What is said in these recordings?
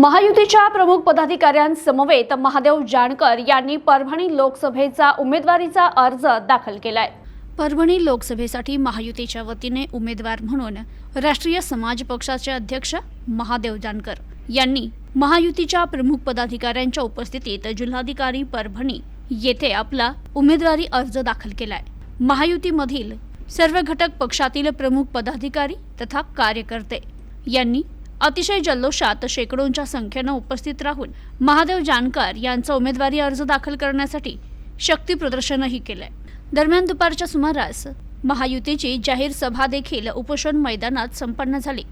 महायुतीच्या प्रमुख पदाधिकाऱ्यांसमवेत महादेव जानकर यांनी परभणी लोकसभेचा उमेदवारीचा अर्ज दाखल केलाय. परभणी लोकसभेसाठी महायुतीच्या वतीने उमेदवार म्हणून राष्ट्रीय समाज पक्षाचे अध्यक्ष महादेव जानकर यांनी महायुतीच्या प्रमुख पदाधिकाऱ्यांच्या उपस्थितीत जिल्हाधिकारी परभणी येथे आपला उमेदवारी अर्ज दाखल केलाय. महायुतीमधील सर्व घटक पक्षातील प्रमुख पदाधिकारी तथा कार्यकर्ते यांनी अतिशय जल्लोषात शेकडोंच्या संख्येनं उपस्थित राहून महादेव जानकर यांचा उमेदवारी अर्ज दाखल करण्यासाठी शक्ती प्रदर्शनही केलंय. दरम्यान दुपारच्या सुमारास महायुतीची जाहीर सभा देखील उपोषण मैदानात संपन्न झाली.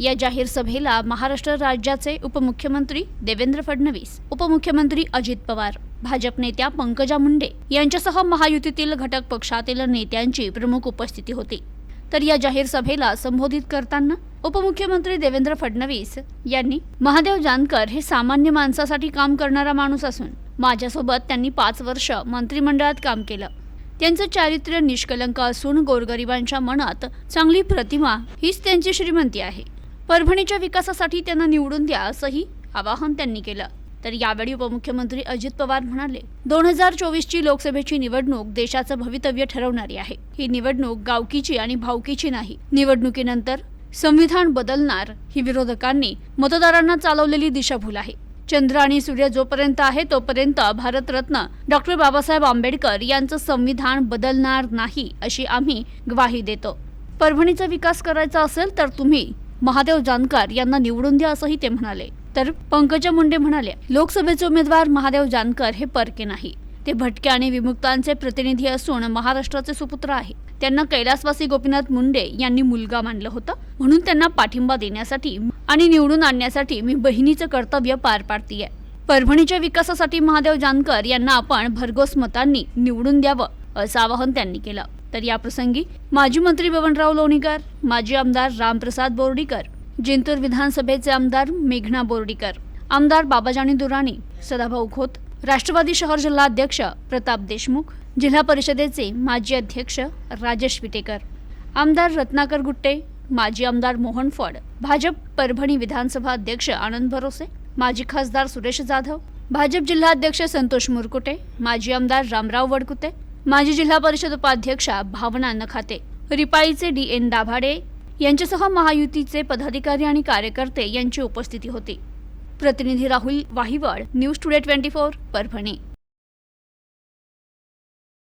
या जाहीर सभेला महाराष्ट्र राज्याचे उपमुख्यमंत्री देवेंद्र फडणवीस उपमुख्यमंत्री अजित पवार भाजप नेत्या पंकजा मुंडे यांच्यासह महायुतीतील घटक पक्षातील नेत्यांची प्रमुख उपस्थिती होती. तर या जाहीर सभेला संबोधित करताना उपमुख्यमंत्री देवेंद्र फडणवीस यांनी महादेव जानकर हे सामान्य माणसासाठी काम करणारा माणूस असून माझ्यासोबत त्यांनी पाच वर्ष मंत्रिमंडळात काम केलं. त्यांचं चारित्र्य निष्कलंक असून गोरगरिबांच्या मनात चांगली प्रतिमा हीच त्यांची श्रीमंती आहे. परभणीच्या विकासासाठी त्यांना निवडून द्या असंही आवाहन त्यांनी केलं. तर यावेळी उपमुख्यमंत्री अजित पवार म्हणाले दोन हजार चोवीसची लोकसभेची निवडणूक देशाचं भवितव्य ठरवणारी आहे. ही निवडणूक गावकीची आणि भावकीची नाही. निवडणुकीनंतर संविधान बदलणार ही विरोधकांनी मतदारांना चालवलेली दिशाभूल आहे. चंद्र आणि सूर्य जोपर्यंत आहे तोपर्यंत भारतरत्न डॉक्टर बाबासाहेब आंबेडकर यांचं संविधान बदलणार नाही अशी आम्ही ग्वाही देतो. परभणीचा विकास करायचा असेल तर तुम्ही महादेव जानकर यांना निवडून द्या असंही ते म्हणाले. तर पंकजा मुंडे म्हणाले लोकसभेचे उमेदवार महादेव जानकर हे परके नाही. ते भटके आणि विमुक्तांचे प्रतिनिधी असून महाराष्ट्राचे सुपुत्र आहे. त्यांना कैलासवासी गोपीनाथ मुंडे यांनी मुलगा मानलं होतं. म्हणून त्यांना पाठिंबा देण्यासाठी आणि निवडून आणण्यासाठी मी बहिणीचं कर्तव्य पार पाडतीये. परभणीच्या विकासासाठी महादेव जानकर यांना आपण भरघोस मतांनी निवडून द्यावं असं आवाहन त्यांनी केलं. तर याप्रसंगी माजी मंत्री बबनराव लोणीकर माजी आमदार रामप्रसाद बोर्डीकर जिंतूर विधानसभेचे आमदार मेघना बोर्डीकर आमदार बाबाजानी दुराणी सदाभाऊ खोत राष्ट्रवादी शहर जिल्हाध्यक्ष प्रताप देशमुख जिल्हा परिषदेचे माजी अध्यक्ष राजेश विटेकर आमदार रत्नाकर गुट्टे माजी आमदार मोहन फड भाजप परभणी विधानसभा अध्यक्ष आनंद भरोसे माजी खासदार सुरेश जाधव भाजप जिल्हाध्यक्ष संतोष मुरकुटे माजी आमदार रामराव वडकुते माजी जिल्हा परिषद उपाध्यक्षा भावना नखाते रिपाईचे डी एन दाभाडे यांच्यासह महायुतीचे पदाधिकारी आणि कार्यकर्ते यांची उपस्थिती होती. प्रतिनिधी Rahul Wahiwal news today twenty four Parbhani.